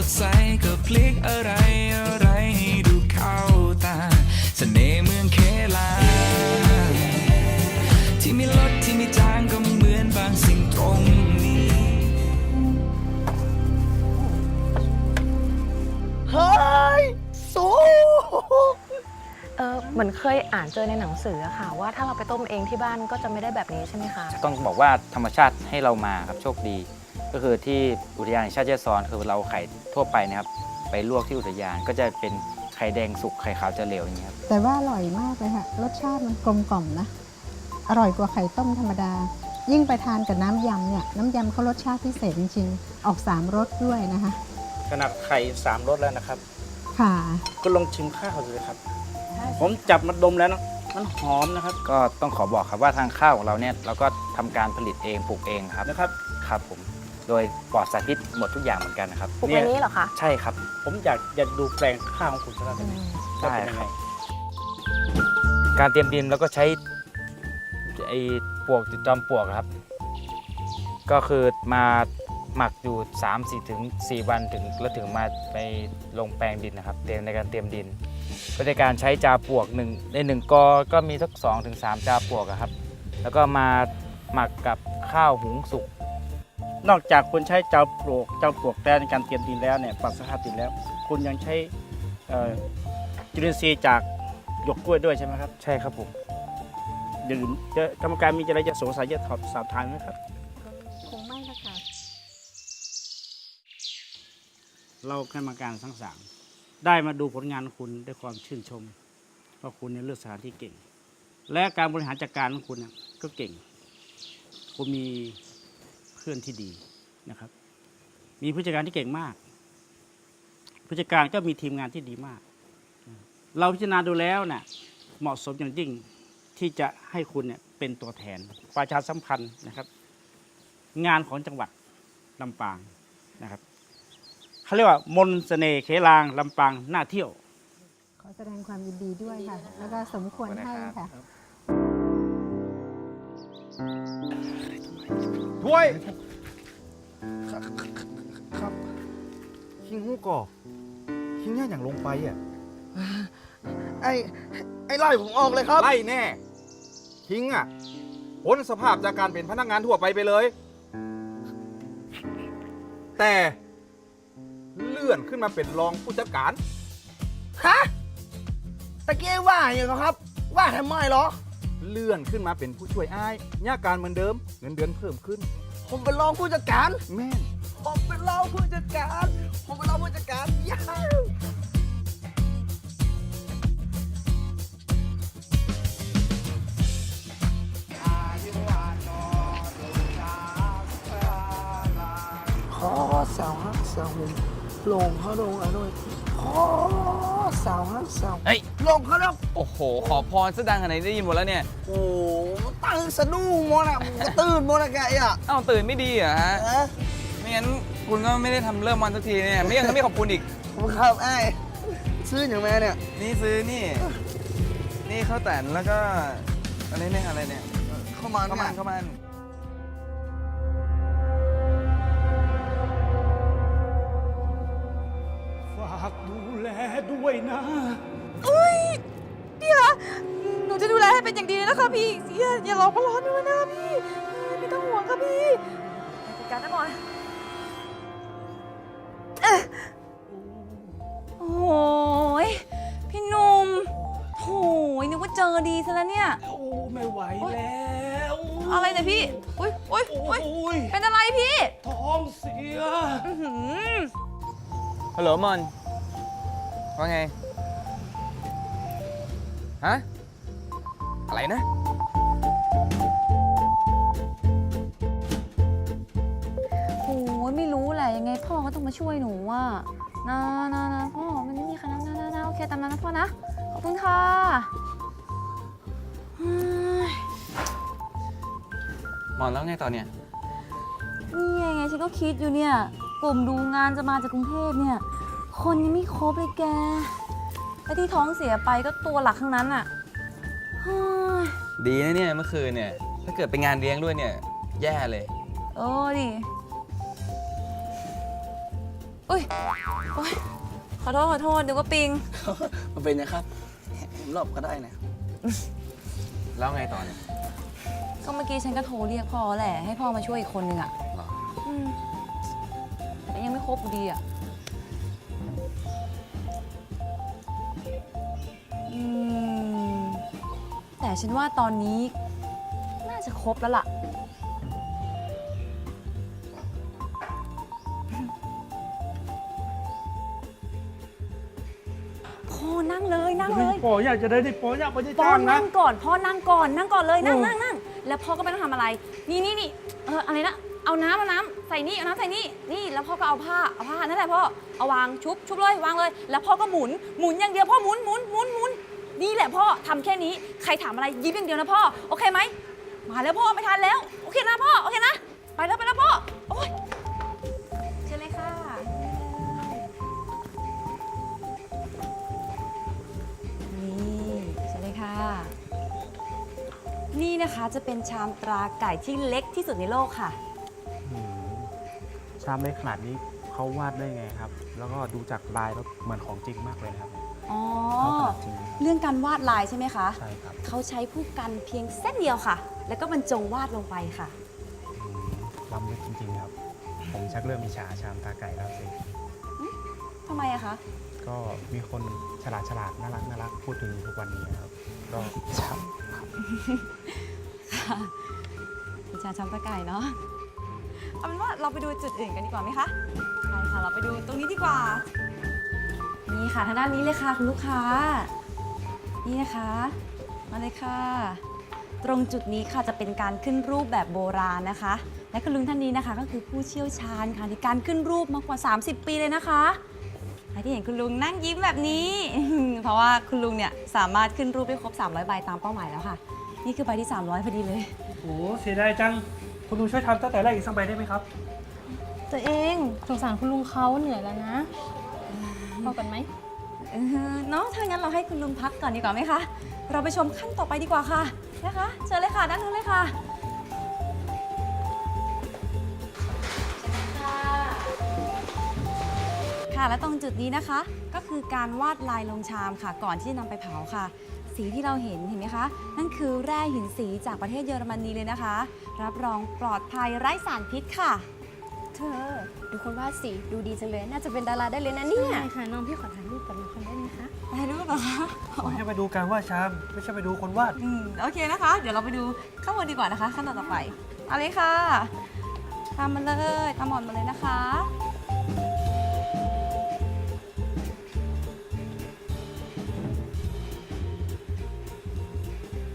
สดใสก็พลิกอะไรอะไรให้ดูเข้าตาเสน่ห์เมืองเคลา ที่มีรถที่มีจางก็เหมือนบางสิ่งตรงนี้ เฮ้ย สูเออเหมือนเคยอ่านเจอในหนังสืออะค่ะ ว่าถ้าเราไปต้มเองที่บ้านก็จะไม่ได้แบบนี้ใช่ไหมคะ ต้องบอกว่าธรรมชาติให้เรามาครับโชคดี ก็คือที่อุทยานแห่งชาติแจ้ซ้อนคือเราไข่ทั่วไปนะครับ ไปลวกที่อุทยานก็จะเป็นไข่แดงสุกไข่ขาวจะเหลวอย่างนี้ยครับแต่ว่าอร่อยมากเลยค่ะรสชาติมันกลมกล่อมนะ อร่อยกว่าไข่ต้มธรรมดา ยิ่งไปทานกับน้ำยำเนี่ยน้ำยำเขารสชาติพิเศษจริงๆออกสามรสด้วยนะคะขนาดไข่สามรสแล้วนะครับ ค่ะ ก็ลองชิมข้าวเลยครับ ผมจับมาดมแล้วนะมันหอมนะครับ ก็ต้องขอบอกครับว่าทางข้าวของเราเนี่ยเราก็ทำการผลิตเองปลูกเองครับนะครับ ครับผม โดยปลอดสารพิษหมดทุกอย่างเหมือนกันนะครับปลูกเนี่ในยนี้เหรอคะใช่ครับ ผมอยากอยากดูแปลงข้าวของคุณสักหน่อยได้ไหมว่าเป็นยังได้ครัไงบการเตรียมดินเราก็ใช้ไอ้ปลวกจอมปลวกครับ ก็คือมาหมักอยู่3 4ถึง4วันถึงแล้วถึงมาไปลงแปลงดินนะครับเตรียมในการเตรียมดิน ก็ในการใช้จาปลวกหนึ่งในหนึ่งกอก็มีสักสองถึงสามจาปลวกอะครับ แล้วก็มาหมักกับข้าวหุงสุก นอกจากคุณใช้เจ้าปลวกเจ้าปลวกแต้ในการเตรียมดินแล้วเนี่ยปรับสภาพดินแล้ว คุณยังใช้เอ่อจุลินทรีย์จากหยวกกล้วยด้วยใช่ไหมครับใช่ครับผมอย่างอื่นจะกรรมการมีอะไรจะสงสัยจะถอบสอบถามไหมครับ คงไม่ละค่ะเรากรรมการทั้งสามได้มาดูผลงานคุณด้วยความชื่นชมว่าคุณในยเลือกสถานที่เก่ง และการบริหารจัดการของคุณน่ะก็เก่ง คุณมี เพื่อนที่ดีนะครับ มีผู้จัดการที่เก่งมาก ผู้จัดการก็มีทีมงานที่ดีมาก เราพิจารณาดูแล้วน่ะเหมาะสมอย่างยิ่งที่จะให้คุณเนี่ยเป็นตัวแทนประชาสัมพันธ์นะครับ งานของจังหวัดลำปางนะครับเขาเรียกว่ามนต์เสน่ห์เขลางลำปางน่าเที่ยว ขอแสดงความยินดีด้วยค่ะ แล้วก็สมควรให้ค่ะ ถ้วยครับคิงหูก่อคิงเนี่อย่างลงไปอะไอ้ไอ้ไล่ผมออกเลยครับไล่แน่คิงอะพ้นสภาพจากการเป็นพนักงานทั่วไปไปเลย แต่เลื่อนขึ้นมาเป็นรองผู้จัดการ ฮะตะเกียว่าอย่างเหรอครับ ว่าทำไมเหรอ เลื่อนขึ้นมาเป็นผู้ช่วยอ้ายหน้าการเหมือนเดิม เงินเดือนเพิ่มขึ้น ผมเป็นรองผู้จัดการ แม่น ผมเป็นรองผู้จัดการ ผมเป็นรองผู้จัดการยาวขอสาวฮักสาวหุ่มลงเขาลงอะด้วยขอ สาวฮักสาวเฮ้ย ลงเขาแล้ว โอ้โห ขอพรซะดังขนาดไหนได้ยินหมดแล้วเนี่ย โอ้ตั้งสะดุ้งหมดอะมึงก็ตื่นหมดอะแกอะเอ้าตื่นไม่ดีเหรอฮะ เอ๊ะไม่งั้นคุณก็ไม่ได้ทำเริ่มวันสักทีเนี่ย ไม่ยังไม่ขอบคุณอีกผมครับไอ้ซื้ออย่างแม่เนี่ย นี่ซื้อนี่ นี่ข้าวแตนแล้วก็อะไรเนี่ยอะไรเนี่ย เข้ามาข้าวเนี่มันยข้าวมัน ด้วยนะพี่คะหนูจะดูแลให้เป็นอย่างดีเลยนะคะพี่อย่าอย่าร้องมาร้อนด้วยนะคะพี่ไม่ต้องห่วงค่ะพี่จัดการนะหน่อยเอ๊ะโอ้ยพี่หนุ่มโถยนึกว่าเจอดีซะแล้วเนี่ย โอ้ไม่ไหวแล้วอะไรเนี่ยพี่ อุ้ยอุ้ยโอ้อุ้ยยเป็นอะไรพี่ ท้องเสียอื้อหือฮัลโหลมอน ว่าไง ฮะพอะไรนะ โอ้ยไม่รู้แหละยังไงพ่อก็ต้องมาช่วยหนูว่านะนะนะพ่อมันไม่มีใครนะนะนะนะโอเคตามนั้นนะพ่อนะ ขอบคุณค่ะเฮ้ยหมอนแล้วไงต่อเนี่ยนี่ไงฉันก็คิดอยู่เนี่ย กลุ่มดูงานจะมาจากกรุงเทพเนี่ย คนยังไม่ครบเลยแกและที่ท้องเสียไปก็ตัวหลักทั้งนั้นอะเฮ้ยดีนะเนี่ยเมื่อคืนเนี่ย ถ้าเกิดไปงานเลี้ยงด้วยเนี่ย แย่เลย โอ้ดิอุ้ยโอ้ยขอโทษ ขอโทษเดี๋ยวก็ปิง มันเป็นนะครับผมหลบก็ได้นะ แล้วไงต่อเนี่ยก็เมื่อกี้ฉันก็โทรเรียกพ่อแหละ ให้พ่อมาช่วยอีกคนนึงอะหรออืมแต่ยังไม่ครบอยู่ดีอะ ฉันว่าตอนนี้ น่าจะครบแล้วล่ะ พ่อนั่งเลยนั่งเลย ปออยากจะได้ดิปออยากไปที่พ่อจ้างนะ นั่งก่อนพ่อนั่งก่อนนั่งก่อนเลยนั่งโอ้ นั่งนั่งแล้วพ่อก็ไม่ต้องทำอะไร นี่นี่นี่เอออะไรนะเอาน้ำเอาน้ำใส่นี่เอาน้ำใส่นี่นี่แล้วพ่อก็เอาผ้าเอาผ้านั่นแหละพ่อเอาวางชุบชุบเลยวางเลย แล้วพ่อก็หมุนหมุนอย่างเดียวพ่อหมุนหมุนหมุนหมุน นี่แหละพ่อทำแค่นี้ใครถามอะไรยิ้มอย่างเดียวนะพ่อโอเคไหมมาแล้วพ่อไม่ทันแล้ว โอเคนะพ่อโอเคนะไปแล้วไปแล้วพ่อโอ๊ยเชิญเลยค่ะนี่เชิญเลยค่ะ นี่นะคะจะเป็นชามตราไก่ที่เล็กที่สุดในโลกค่ะชามเล็กขนาดนี้เขาวาดได้ไงครับ แล้วก็ดูจากลายแล้วเหมือนของจริงมากเลยนะครับ อ๋อเท่าขนาดจริงเรื่องการวาดลายใช่ไหมคะ ใช่ครับเขาใช้ผู้กันเพียงเส้นเดียวค่ะ แล้วก็บรรจงวาดลงไปค่ะ อืมล้ำลึกจริงๆครับ ผมชักเริ่มมีฉาชามตาไก่แล้วสิ ทำไมอะคะ ก็มีคนฉลาดฉลาดน่ารักน่ารักพูดถึงทุกวันนี้ครับ ก็ชับครับค่ะเป็นชาชามตะไก่เนาะ เอาเป็นว่าเราไปดูจุดอื่นกันดีกว่าไหมคะ ใช่ค่ะ เราไปดูตรงนี้ดีกว่า นี่ค่ะทางด้านนี้เลยค่ะคุณลูกค้า นี่นะคะ มาเลยค่ะ ตรงจุดนี้ค่ะจะเป็นการขึ้นรูปแบบโบราณนะคะ และคุณลุงท่านนี้นะคะ ก็คือผู้เชี่ยวชาญค่ะในการขึ้นรูปมากกว่า 30 ปีเลยนะคะและที่เห็นคุณลุงนั่งยิ้มแบบนี้ เพราะว่าคุณลุงเนี่ยสามารถขึ้นรูปได้ครบ 300 ใบตามเป้าหมายแล้วค่ะ นี่คือใบที่ 300พอดีเลย โอ้เสียดายจัง คุณลุงช่วยทำตั้งแต่แรกอีกสักใบได้ไหมครับ ตัวเองสงสารคุณลุงเขาเหนื่อยแล้วนะ พอกันไหมเออเนาะถ้างั้นเราให้คุณลุงพักก่อนดีกว่าไหมคะ เราไปชมขั้นต่อไปดีกว่าค่ะนะคะเชิญเลยค่ะด้านนู้นเลยค่ะค่ะและตรงจุดนี้นะคะ ก็คือการวาดลายลงชามค่ะ ก่อนที่จะนำไปเผาค่ะ สีที่เราเห็นเห็นไหมคะ นั่นคือแร่หินสีจากประเทศเยอรมนีเลยนะคะ รับรองปลอดภัยไร้สารพิษค่ะ เธอ ดูคนวาดสิ ดูดีจังเลย น่าจะเป็นดาราได้เลยนะเนี่ยใช่ค่ะน้องพี่ขอถ่ายรูปกับน้องคนได้ไหมคะไปรูปเหรอคะขอให้ไปดูการวาดชาม ไม่ใช่ไปดูคนวาด อืมโอเคนะคะ เดี๋ยวเราไปดูข้างบนดีกว่านะคะ ขั้นตอนต่อไปเอาเลยค่ะ ตามมาเลยตามหมอนมาเลยนะคะ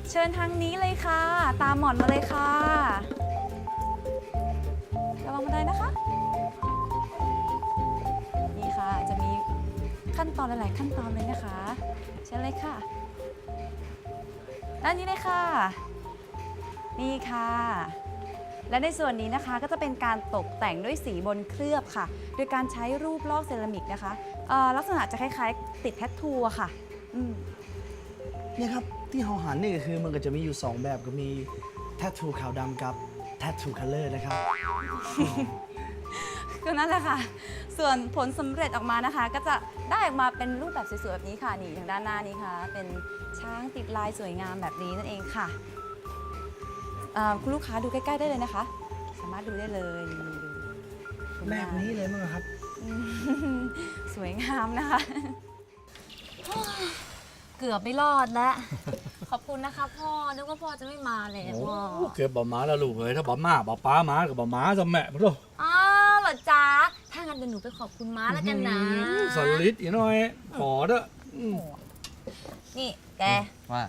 เชิญทางนี้เลยค่ะ ตามหมอนมาเลยค่ะระ นตอนหลาย ๆ ขั้นตอนเลยนะคะเชิญเลยค่ะ ด้านนี้เลยค่ะ นี่ค่ะ และในส่วนนี้นะคะก็จะเป็นการตกแต่งด้วยสีบนเคลือบค่ะ โดยการใช้รูปลอกเซรามิกนะคะเอ่อลักษณะจะคล้าย ๆ ติดแทททูอะค่ะอืมเนี่ยครับที่เราหันนี่ก็คือมันก็จะมีอยู่ 2 แบบก็มีแท t ทูขาวดำกับแท t ทูคัลเลอร์นะครับ ก็นั่นแหละค่ะ ส่วนผลสำเร็จออกมานะคะ ก็จะได้ออกมาเป็นรูปแบบสวยๆแบบนี้ค่ะนี่ทางด้านหน้านี้ค่ะ เป็นช้างติดลายสวยงามแบบนี้นั่นเองค่ะเอ่อคุณลูกค้าดูใกล้ๆได้เลยนะคะ สามารถดูได้เลยนี่ดูผลแบงาบนี้เลยมั้งครับอืมสวยงามนะคะเกือบไม่รอดแล้ว ขอบคุณนะคะพ่อ นึกว่าพ่อจะไม่มาเลยพ่อเกือบบ่มาแล้วลูกเอ้ยถ้าบ่มาบ่ป้ามากับบ่มาจะแม่บ่ลูกอ้าวเห รอจ๊ะ ถ้างั้นเดี๋ยวหนูไปขอบคุณม้าแล้วกันนะ สลิดอีกหน่อย ขอเด้อนี่แก ว่า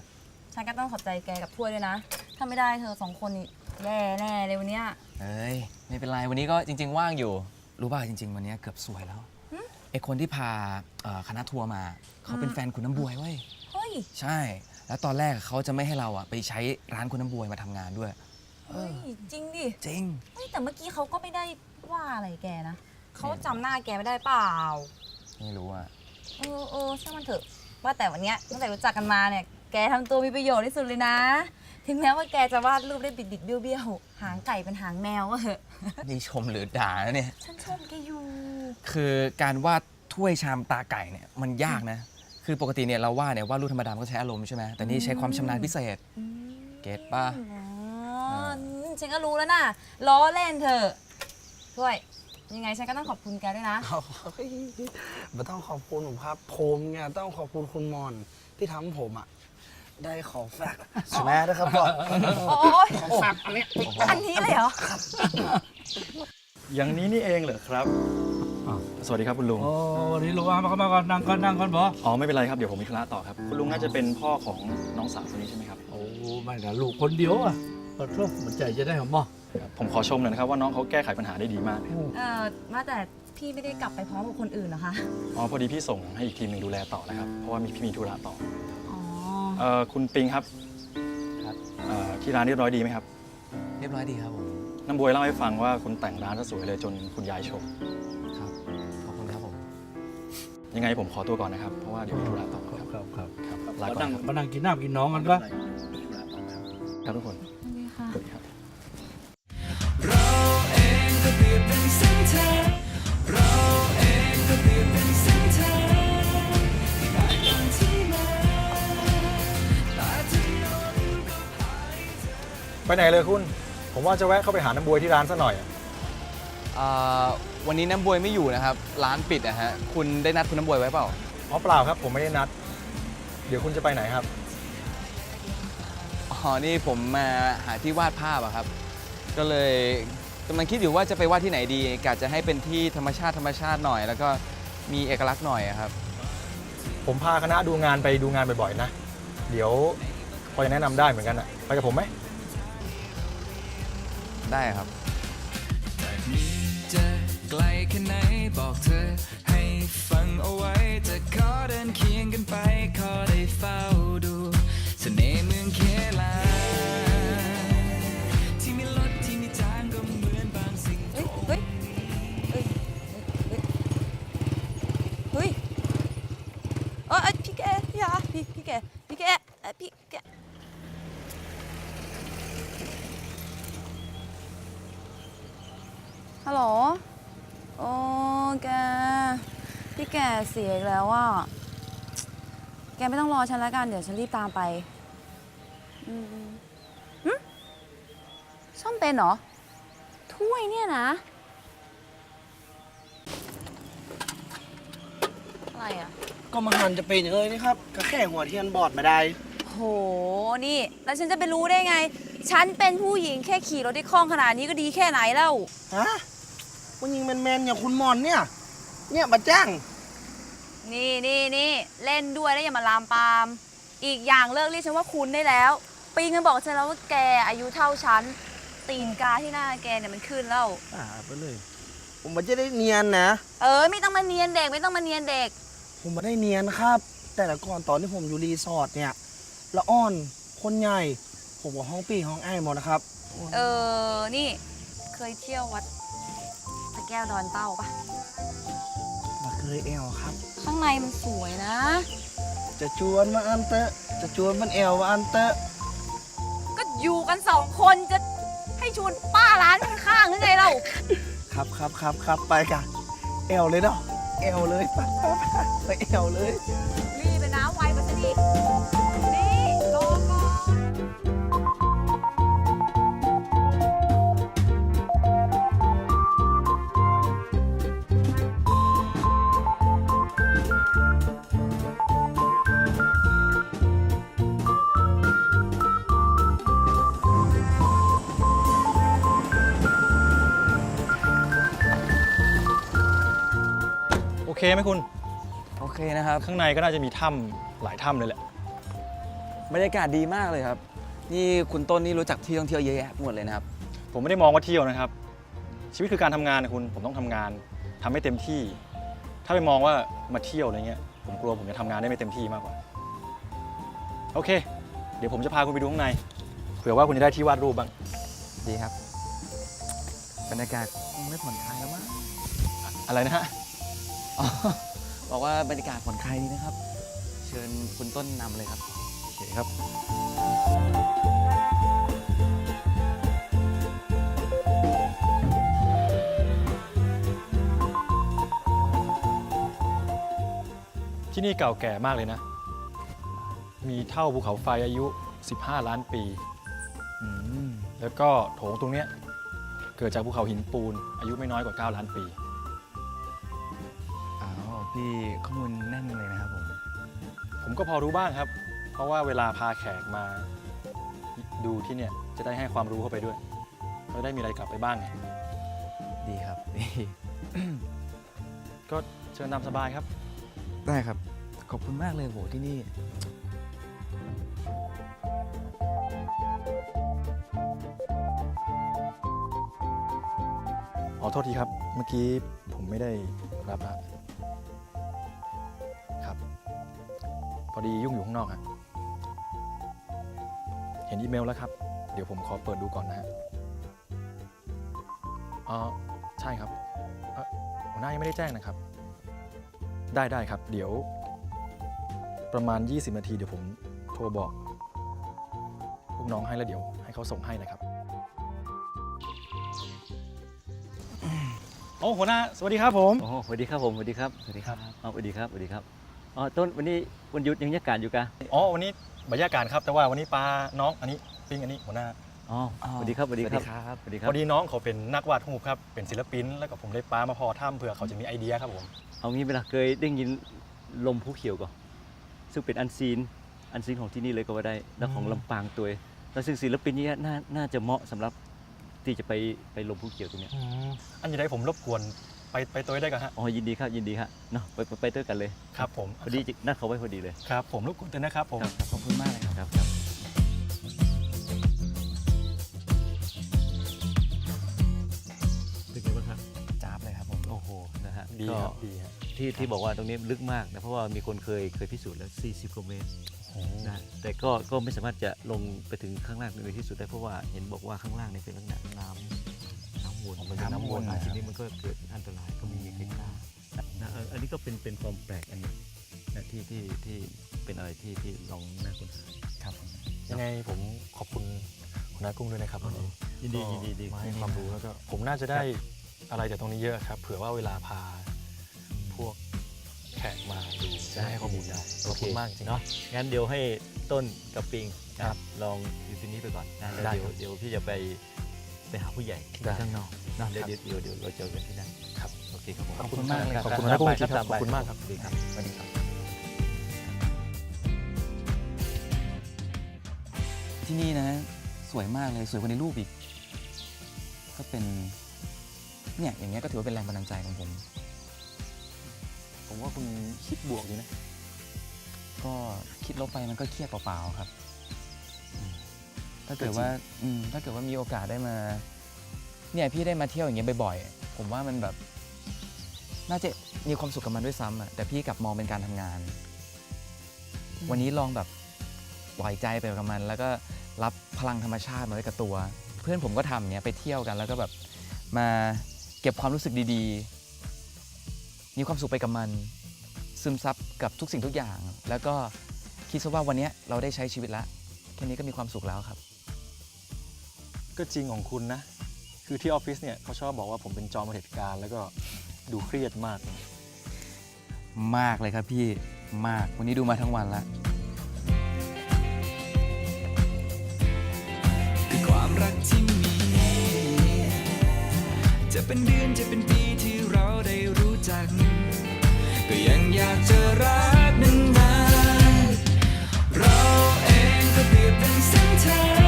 ฉันก็ต้องขอบใจแกกับถ้วยด้วยนะ ถ้าไม่ได้เธอสองคนนี่แย่แน่เลยวันเนี้ยเอ้ยไม่เป็นไรวันนี้ก็จริง ๆ ว่างอยู่ รู้ป่ะจริง ๆ วันนี้เกือบสวยแล้วไอคนที่พาเอ่อคณะทัวร์มา เขาเป็นแฟนคุณน้ำบวยเว้ยเฮ้ยใช่ แล้วตอนแรกเขาจะไม่ให้เราอะไปใช้ร้านคุณน้ำบวยมาทำงานด้วย เฮ้ยจริงดิจริง เฮ้ยแต่เมื่อกี้เขาก็ไม่ได้ ว่าอะไรแกนะเขาจำหน้าแกไม่ได้เปล่า ไม่รู้อะเออเออช่างมันเถอะ ว่าแต่วันเนี้ยตั้งแต่รู้จักกันมาเนี่ย แกทำตัวมีประโยชน์ที่สุดเลยนะ ถึงแม้ว่าแกจะวาดรูปได้บิดบิดๆเบี้ยวเบี้ยวๆหางไก่เป็นหางแมวก็เหอะ นี่ชมหรือด่านะเนี่ย ฉันชมแกอยู่ คือการวาดถ้วยชามตาไก่เนี่ยมันยากนะ คือปกติเนี่ยเราวาดเนี่ยวาดรูปธรรมดามันก็ใช้อารมณ์ใช่ไหมแต่นี่ใช้ความชำนาญพิเศษ เก็ตป่ะ อ๋อฉันก็รู้แล้วนะล้อเล่นเถอะ ช่วย ยังไงฉันก็ต้องขอบคุณแกด้วยนะไม่ต้องขอบคุณผมครับ ผมเนี่ยต้องขอบคุณคุณมอนที่ทำให้ผมอะ ได้ของฝากใช่ไหมนะครับบอสโอ้ยของฝากอันเนี้ยอันนี้เลยเหรอ อย่างนี้นี่เองเหรอครับ สวัสดีครับคุณลุง โอ้วันนี้ลุงเอามาเข้ามาก่อนนั่งก่อนนั่งก่อนบออ๋อไม่เป็นไรครับเดี๋ยวผมมีธุระต่อครับ คุณลุงน่าจะเป็นพ่อของน้องสาวคนนี้ใช่ไหมครับ โอ้ไม่นะลูกคนเดียวอะขอโทษมันใจจะได้หรอมอ ผมขอชมหน่อยนะครับว่าน้องเขาแก้ไขปัญหาได้ดีมากเออว่าแต่พี่ไม่ได้กลับไปพร้อมกับคนอื่นเหรอคะ อ๋อพอดีพี่ส่งให้อีกทีมหนึ่งดูแลต่อนะครับ เพราะว่ามีพี่มีธุระต่ออ๋อ เอ่อคุณปิงครับครับ เอ่อที่ร้านเรียบร้อยดีไหมครับ เรียบร้อยดีครับผม น้ำบวยเล่าให้ฟังว่าคุณแต่งร้านซะสวยเลยจนคุณยายชม ครับ ขอบคุณครับผม ยังไงผมขอตัวก่อนนะครับ เพราะว่าเดี๋ยวมีธุระต่อครับครับครับครับมาลาก่อนนั่งครับมานั่งกินน้ำกินน้องกันปะครับทุกคนสวัสดีค่ะ ได้ตามที่มาแต่ถนนก็พายเธอไปไหนเลยคุณ ผมว่าจะแวะเข้าไปหาน้ำบวยที่ร้านซะหน่อยอะอ่าวันนี้น้ำบวยไม่อยู่นะครับ ร้านปิดนะฮะ คุณได้นัดคุณน้ำบวยไว้เปล่า อ๋อเปล่าครับ ผมไม่ได้นัด เดี๋ยวคุณจะไปไหนครับ อ๋อ นี่ผมมาหาที่วาดภาพอะครับ ก็เลย กำลังคิดอยู่ว่าจะไปวาดที่ไหนดีกะจะให้เป็นที่ธรรมชาติธรรมชาติหน่อย แล้วก็มีเอกลักษณ์หน่อยอะครับ ผมพาคณะดูงานไปดูงานบ่อยๆนะ เดี๋ยวพอจะแนะนำได้เหมือนกันอะไปกับผมไหมได้ครับ องรอฉันแล้วกัน เดี๋ยวฉันรีบตามไป อืมอืมหึซ่อมเป็นเหรอ ถ้วยเนี่ยนะ อะไรอะ ก็มาหันจะเป็นอย่างเลยนี่ครับ ก็แค่หัวเทียนบอดมาได้ โห นี่ แล้วฉันจะไปรู้ได้ไง ฉันเป็นผู้หญิงแค่ขี่รถได้คล่องขนาดนี้ก็ดีแค่ไหนแล้ว ฮะคุณยิงแมนๆอย่างคุณมอนเนี่ย เนี่ยมาจ้าง นี่นี่นี่เล่นด้วยแล้วอย่ามาลามปาม อีกอย่างเลิกเรียกฉันว่าคุณได้แล้ว ปีงันบอกฉันแล้วว่าแกอายุเท่าฉัน ตีนกาที่หน้าแกเนี่ยมันขึ้นแล้ว อ่าไปเลย ผมไม่ได้เนียนนะ เออไม่ต้องมาเนียนเด็กไม่ต้องมาเนียนเด็ก ผมไม่ได้เนียนครับ แต่ละก่อนตอนที่ผมอยู่รีสอร์ทเนี่ยละอ่อนคนใหญ่ ผมกับห้องปีห้องไอ้หมดนะครับ เออนี่ เคยเที่ยววัดพระแก้วดอนเต้าปะมา เคยแอลครับ ข้างในมันสวยนะ จะชวนมาอันเตอะจะชวนมันแอลมาอันเตอะก็อยู่กันสองคนจะให้ชวนป้าร้านข้างๆหรือไงเราครับครับครับครับไปกันแอลเลยเนาะแอลเลยไปไปไปไปแอลเลย รีบ เคไหมคุณ โอเคนะครับ ข้างในก็น่าจะมีถ้ำหลายถ้ำเลยแหละ บรรยากาศดีมากเลยครับ นี่คุณต้นนี่รู้จักที่ท่องเที่ยวเยอะแยะหมดเลยนะครับ ผมไม่ได้มองว่าเที่ยวนะครับ ชีวิตคือการทำงานนะคุณ ผมต้องทำงานทำให้เต็มที่ ถ้าไปมองว่ามาเที่ยวอะไรเงี้ย ผมกลัวผมจะทำงานได้ไม่เต็มที่มากกว่า โอเค เดี๋ยวผมจะพาคุณไปดูข้างใน เผื่อว่าคุณจะได้ที่วาดรูปบ้าง ดีครับ บรรยากาศคงไม่ผ่อนคลายแล้วมั้งอะไรนะฮะอ๋อ บอกว่าบรรยากาศผ่อนคลายดีนะครับ เชิญคุณต้นนำเลยครับ โอเคครับ ที่นี่เก่าแก่มากเลยนะ มีเท่าภูเขาไฟอายุ 15 ล้านปีแล้วก็โถงตรงเนี้ยเกิดจากภูเขาหินปูน อายุไม่น้อยกว่า 9 ล้านปี อ้าวพี่ข้อมูลแน่นเลยนะครับผม ผมก็พอรู้บ้างครับ เพราะว่าเวลาพาแขกมาดูที่เนี่ยจะได้ให้ความรู้เข้าไปด้วยเราได้มีอะไรกลับไปบ้างไงดีครับดีก็เชิญนำสบายครับ ได้ครับ ขอบคุณมากเลยโหที่นี่อ๋อโทษทีครับ เมื่อกี้ผมไม่ได้รับอะ ครับ พอดียุ่งอยู่ข้างนอกฮะเห็นอีเมลแล้วครับ เดี๋ยวผมขอเปิดดูก่อนนะฮะอ๋อใช่ครับเอ่อหัวหน้ายังไม่ได้แจ้งนะครับ ได้ได้ครับ เดี๋ยว ประมาณ 20 นาที เดี๋ยวผมโทรบอกลูกน้องให้แล้วเดี๋ยวให้เขาส่งให้นะครับ โอ้หัวหน้า สวัสดีครับผม โอ้โหสวัสดีครับผมสวัสดีครับสวัสดีครับอ๋อสวัสดีครับสวัสดีครับ อ๋อต้นวันนี้วันหยุดยังยักการอยู่กะอ๋อวันนี้บรรยากาศครับแต่ว่าวันนี้ปลาน้องอันนี้ปิ้งอันนี้หัวหน้าอ๋อสวัสดีครับสวัสดีครับสวัสดีครัพบอดีน้องเขาเป็นนักวาดรูปครับเป็นศิลปิน แล้วก็ผมได้ปลามาพอถ้ำเผื่อเขาจะมีไอเดียครับผมเอางี้เวลาเคยได้ยินลมภูเขียวก่อนซึ่งเป็นอันซีนอันซีนของที่นี่เลยก็ว่าได้แล้วของอืมลำปางตัวเองแล้วซึ่งศิลปินนี้น่าน่าจะเหมาะสำหรับที่จะไปไปลมภูเขียวตรงเนี้ยอันนี้ได้ผมรบกวน ไปไปตัวได้กันฮะ อ๋อยินดีครับยินดีครับเนาะไปไปไปด้วยกันเลยครับผม พอดีจินัดเขาไว้พอดีเลย ครับผมรบกวนเตือนนะครับผม ครับขอบคุณมากเลยครับครับครับเป็นไงบ้างครับจ้าบเลยครับผม โอ้โหนะฮะดีก็ครับดีครับที่ที่บอกว่าตรงนี้ลึกมากนะเพราะว่ามีคนเคยเคยพิสูจน์แล้ว 40กว่าเมตรนะแต่ก็ก็ไม่สามารถจะลงไปถึงข้างล่างในที่สุดได้เพราะว่าเห็นบอกว่าข้างล่างเนี่ยเป็นลักษณะน้ำน้ำ วนอ๋อมันเป็นน้ำวนอ่านะทีนี้มันก็เกิดอันตรายก็ไม่มีใครกล้านะเอออันนี้ก็เป็นเป็นความแปลกอันหนึงนะที่ที่ที่เป็นอะไรที่ที่ลองน่าค้นหาครับยังไงผมขอบคุณหัวหน้ากุ้งด้วยนะครับวันนี้ยินดียินดีดีมาให้ความรู้แล้วก็ผมน่าจะได้อะไรจากตรงนี้เยอะครับ เผื่อว่าเวลาพาพวกแขกมาดูจะให้ข้อมูลได้ขอบคุณมากจริงเนาะงั้นเดี๋ยวให้ต้นกับปิงนะครับลองอยู่ที่นี้ไปก่อนนะแล้วได้เดี๋ยวครับเดี๋ยวพี่จะไป ไปหาผู้ใหญ่ได้ข้างนอกนะเดี๋ยวครับเดี๋ยวเดี๋ยวเดี๋ยวเราเจอกันที่นั่นครับโอเคครับผมขอบคุณมากเลยครับรัขอบคุณนะตามไปกุ้งจริงๆครับตไปขอบคุณมากครับดีครับสวัสดีครับ ที่นี่นะ สวยมากเลยสวยกว่าในรูปอีก ก็เป็นเนี่ยอย่างเงี้ยก็ถือว่าเป็นแรงบันดาลใจของผม ผมว่าคุณคิดบวกดีนะ ก็คิดลบไปมันก็เครียดเปล่าๆครับอืม ถ้าเกิดว่าอืมถ้าเกิดว่ามีโอกาสได้มา เนี่ยพี่ได้มาเที่ยวอย่างเงี้ยบ่อยๆ ผมว่ามันแบบ น่าจะมีความสุขกับมันด้วยซ้ำอะแต่พี่กลับมองเป็นการทำงาน วันนี้ลองแบบปล่อยใจไปกับมัน แล้วก็รับพลังธรรมชาติมาไว้กับตัว เพื่อนผมก็ทำเนี้ยไปเที่ยวกัน แล้วก็แบบมาเก็บความรู้สึกดีๆ มีความสุขไปกับมัน ซึมซับกับทุกสิ่งทุกอย่าง แล้วก็คิดซะว่าวันเนี้ยเราได้ใช้ชีวิตแล้วแค่นี้ก็มีความสุขแล้วครับ ก็จริงของคุณนะ คือที่ออฟฟิศเนี่ยเขาชอบบอกว่าผมเป็นจอมเหตุการณ์แล้วก็ดูเครียดมาก มากเลยครับพี่มากวันนี้ดูมาทั้งวันแล้วคือความรักที่มี จะเป็นเดือนจะเป็นปีที่เราได้รู้จัก ก็ยังอยากจะรักนานๆเราเองก็เปรียบเป็นเส้นทาง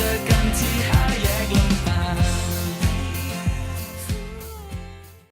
เจอ